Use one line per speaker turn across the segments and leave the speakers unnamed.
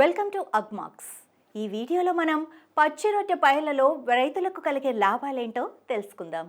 Welcome to Agmax. ఈ వీడియోలో మనం పచ్చి రొట్టె పైర్లలో రైతులకు కలిగే లాభాలేంటో తెలుసుకుందాం.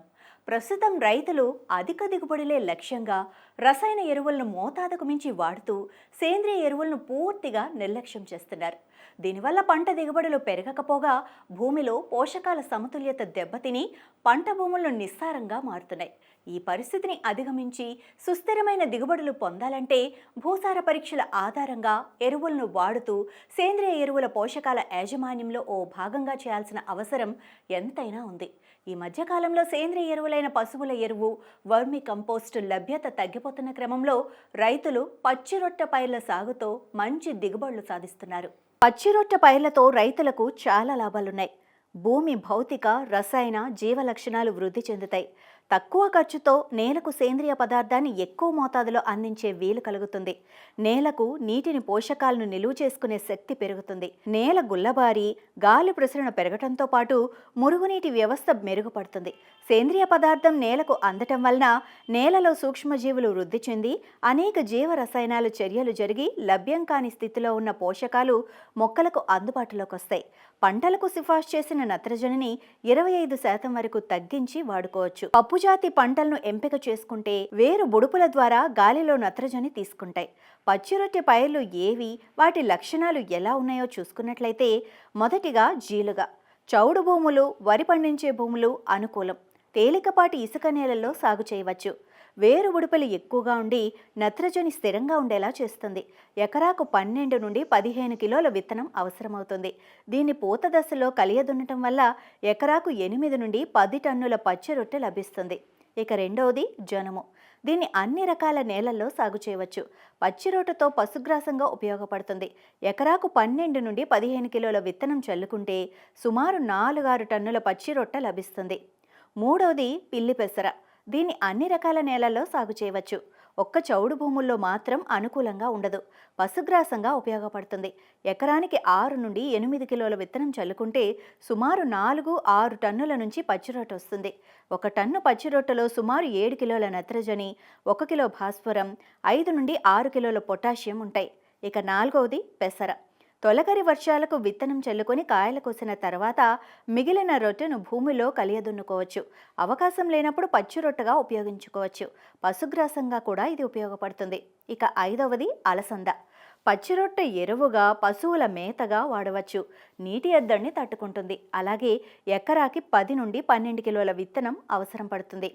ప్రస్తుతం రైతులు అధిక దిగుబడులే లక్ష్యంగా రసాయన ఎరువులను మోతాదుకు మించి వాడుతూ సేంద్రియ ఎరువులను పూర్తిగా నిర్లక్ష్యం చేస్తున్నారు. దీనివల్ల పంట దిగుబడులు పెరగకపోగా భూమిలో పోషకాల సమతుల్యత దెబ్బతిని పంట భూములు నిస్సారంగా మారుతున్నాయి. ఈ పరిస్థితిని అధిగమించి సుస్థిరమైన దిగుబడులు పొందాలంటే భూసార పరీక్షల ఆధారంగా ఎరువులను వాడుతూ సేంద్రియ ఎరువుల పోషకాల యాజమాన్యంలో ఓ భాగంగా చేయాల్సిన అవసరం ఎంతైనా ఉంది. ఈ మధ్యకాలంలో సేంద్రియ ఎరువులైన పశువుల ఎరువు వర్మి కంపోస్టు లభ్యత తగ్గిపోతున్న క్రమంలో రైతులు పచ్చిరొట్ట పైర్ల సాగుతో మంచి దిగుబడులు సాధిస్తున్నారు. పచ్చిరొట్ట పైర్లతో రైతులకు చాలా లాభాలున్నాయి. భూమి భౌతిక రసాయన జీవ లక్షణాలు వృద్ధి చెందుతాయి. తక్కువ ఖర్చుతో నేలకు సేంద్రియ పదార్థాన్ని ఎక్కువ మోతాదులో అందించే వీలు కలుగుతుంది. నేలకు నీటిని పోషకాలను నిలువ చేసుకునే శక్తి పెరుగుతుంది. నేల గుల్లబారి గాలి ప్రసరణ పెరగటంతో పాటు మురుగునీటి వ్యవస్థ మెరుగుపడుతుంది. సేంద్రియ పదార్థం నేలకు అందటం వలన నేలలో సూక్ష్మజీవులు వృద్ధి చెంది అనేక జీవ రసాయనాలు చర్యలు జరిగి లభ్యం కాని స్థితిలో ఉన్న పోషకాలు మొక్కలకు అందుబాటులోకి వస్తాయి. పంటలకు సిఫార్సు చేసిన నత్రజనిని ఇరవై ఐదు శాతం వరకు తగ్గించి వాడుకోవచ్చు. పప్పుజాతి పంటలను ఎంపిక చేసుకుంటే వేరు బుడుపుల ద్వారా గాలిలో నత్రజని తీసుకుంటాయి. పచ్చిరొట్టె పైర్లు ఏవి? వాటి లక్షణాలు ఎలా ఉన్నాయో చూసుకున్నట్లయితే మొదటిగా జీలుగా. చౌడు భూములు వరి పండించే భూములు అనుకూలం. తేలికపాటి ఇసుక నేలల్లో సాగు చేయవచ్చు. వేరు ఉడుపులు ఎక్కువగా ఉండి నత్రజని స్థిరంగా ఉండేలా చేస్తుంది. ఎకరాకు పన్నెండు నుండి పదిహేను కిలోల విత్తనం అవసరమవుతుంది. దీన్ని పూత దశలో కలియదున్నటం వల్ల ఎకరాకు ఎనిమిది నుండి పది టన్నుల పచ్చి రొట్టె లభిస్తుంది. ఇక రెండవది జనుము. దీన్ని అన్ని రకాల నేలల్లో సాగు చేయవచ్చు. పచ్చి పశుగ్రాసంగా ఉపయోగపడుతుంది. ఎకరాకు పన్నెండు నుండి పదిహేను కిలోల విత్తనం చల్లుకుంటే సుమారు నాలుగారు టన్నుల పచ్చి రొట్టె లభిస్తుంది. మూడవది పిల్లి పెసర. దీన్ని అన్ని రకాల నేలల్లో సాగు చేయవచ్చు. ఒక్క చౌడు భూముల్లో మాత్రం అనుకూలంగా ఉండదు. పశుగ్రాసంగా ఉపయోగపడుతుంది. ఎకరానికి ఆరు నుండి ఎనిమిది కిలోల విత్తనం చల్లుకుంటే సుమారు నాలుగు ఆరు టన్నుల నుంచి పచ్చిరొట్ట వస్తుంది. ఒక టన్ను పచ్చిరొట్టలో సుమారు ఏడు కిలోల నత్రజని ఒక కిలో భాస్వరం ఐదు నుండి ఆరు కిలోల పొటాషియం ఉంటాయి. ఇక నాలుగవది పెసర. తొలకరి వర్షాలకు విత్తనం చల్లుకొని కాయలు కోసిన తర్వాత మిగిలిన రొట్టెను భూమిలో కలియదున్నుకోవచ్చు. అవకాశం లేనప్పుడు పచ్చి రొట్టెగా ఉపయోగించుకోవచ్చు. పశుగ్రాసంగా కూడా ఇది ఉపయోగపడుతుంది. ఇక ఐదవది అలసంద. పచ్చిరొట్టె ఎరువుగా పశువుల మేతగా వాడవచ్చు. నీటి ఎద్దడిని తట్టుకుంటుంది. అలాగే ఎకరాకి పది నుండి పన్నెండు కిలోల విత్తనం అవసరం పడుతుంది.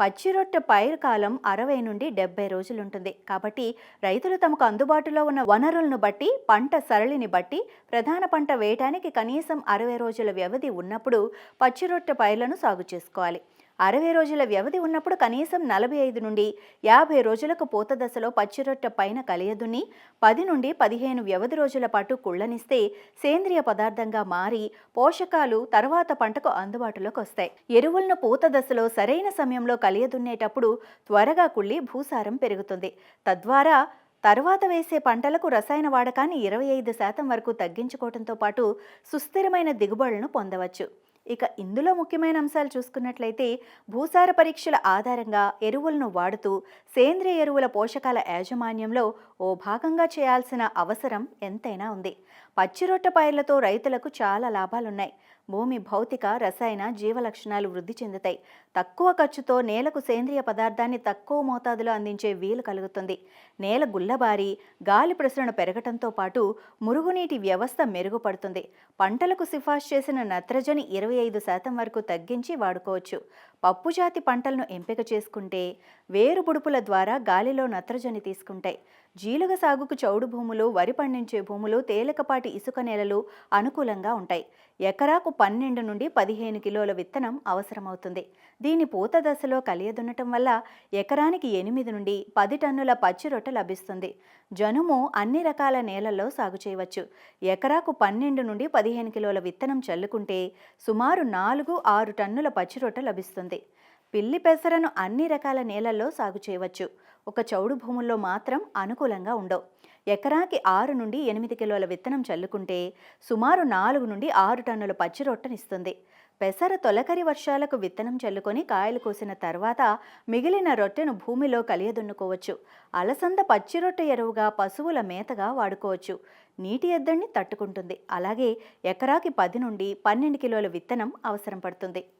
పచ్చి రొట్టె పైరు కాలం అరవై నుండి డెబ్బై రోజులుంటుంది. కాబట్టి రైతులు తమకు అందుబాటులో ఉన్న వనరులను బట్టి పంట సరళిని బట్టి ప్రధాన పంట వేయటానికి కనీసం అరవై రోజుల వ్యవధి ఉన్నప్పుడు పచ్చి రొట్టె పైర్లను సాగు చేసుకోవాలి. అరవై రోజుల వ్యవధి ఉన్నప్పుడు కనీసం నలభై ఐదు నుండి యాభై రోజులకు పూత దశలో పచ్చిరొట్ట పైన కలియదుని పది నుండి పదిహేను వ్యవధి రోజుల పాటు కుళ్ళనిస్తే సేంద్రియ పదార్థంగా మారి పోషకాలు తర్వాత పంటకు అందుబాటులోకి వస్తాయి. ఎరువులను పూత దశలో సరైన సమయంలో కలియదున్నేటప్పుడు త్వరగా కుళ్ళి భూసారం పెరుగుతుంది. తద్వారా తర్వాత వేసే పంటలకు రసాయన వాడకాన్ని ఇరవై ఐదు శాతం వరకు తగ్గించుకోవడంతో పాటు సుస్థిరమైన దిగుబడులను పొందవచ్చు. ఇక ఇందులో ముఖ్యమైన అంశాలు చూసుకున్నట్లయితే భూసార పరీక్షల ఆధారంగా ఎరువులను వాడుతూ సేంద్రియ ఎరువుల పోషకాల యాజమాన్యంలో ఓ భాగంగా చేయాల్సిన అవసరం ఎంతైనా ఉంది. పచ్చిరొట్ట పైర్లతో రైతులకు చాలా లాభాలున్నాయి. భూమి భౌతిక రసాయన జీవ లక్షణాలు వృద్ధి చెందుతాయి. తక్కువ ఖర్చుతో నేలకు సేంద్రియ పదార్థాన్ని తక్కువ మోతాదులో అందించే వీలు కలుగుతుంది. నేల గుల్లబారి గాలి ప్రసరణ పెరగటంతో పాటు మురుగునీటి వ్యవస్థ మెరుగుపడుతుంది. పంటలకు సిఫార్సు చేసిన నత్రజని ఇరవై ఐదు శాతం వరకు తగ్గించి వాడుకోవచ్చు. పప్పుజాతి పంటలను ఎంపిక చేసుకుంటే వేరు బుడుపుల ద్వారా గాలిలో నత్రజని తీసుకుంటాయి. జీలుగ సాగుకు చౌడు భూములు వరి పండించే భూములు తేలికపాటి ఇసుక నేలలు అనుకూలంగా ఉంటాయి. ఎకరాకు పన్నెండు నుండి పదిహేను కిలోల విత్తనం అవసరమవుతుంది. దీని పూత దశలో కలియదున్నటం వల్ల ఎకరానికి ఎనిమిది నుండి పది టన్నుల పచ్చి రొట్టె లభిస్తుంది. జనుము అన్ని రకాల నేలల్లో సాగు చేయవచ్చు. ఎకరాకు పన్నెండు నుండి పదిహేను కిలోల విత్తనం చల్లుకుంటే సుమారు నాలుగు ఆరు టన్నుల పచ్చి రొట్టె లభిస్తుంది. పిల్లి పెసరను అన్ని రకాల నేలల్లో సాగు చేయవచ్చు. ఒక చౌడు భూముల్లో మాత్రం అనుకూలంగా ఉండవు. ఎకరాకి ఆరు నుండి ఎనిమిది కిలోల విత్తనం చల్లుకుంటే సుమారు నాలుగు నుండి ఆరు టన్నుల పచ్చి రొట్టెనిస్తుంది. పెసర తొలకరి వర్షాలకు విత్తనం చల్లుకొని కాయలు కోసిన తర్వాత మిగిలిన రొట్టెను భూమిలో కలియదున్నుకోవచ్చు. అలసంద పచ్చి రొట్టె ఎరువుగా పశువుల మేతగా వాడుకోవచ్చు. నీటి ఎద్దడిని తట్టుకుంటుంది. అలాగే ఎకరాకి పది నుండి పన్నెండు కిలోల విత్తనం అవసరం పడుతుంది.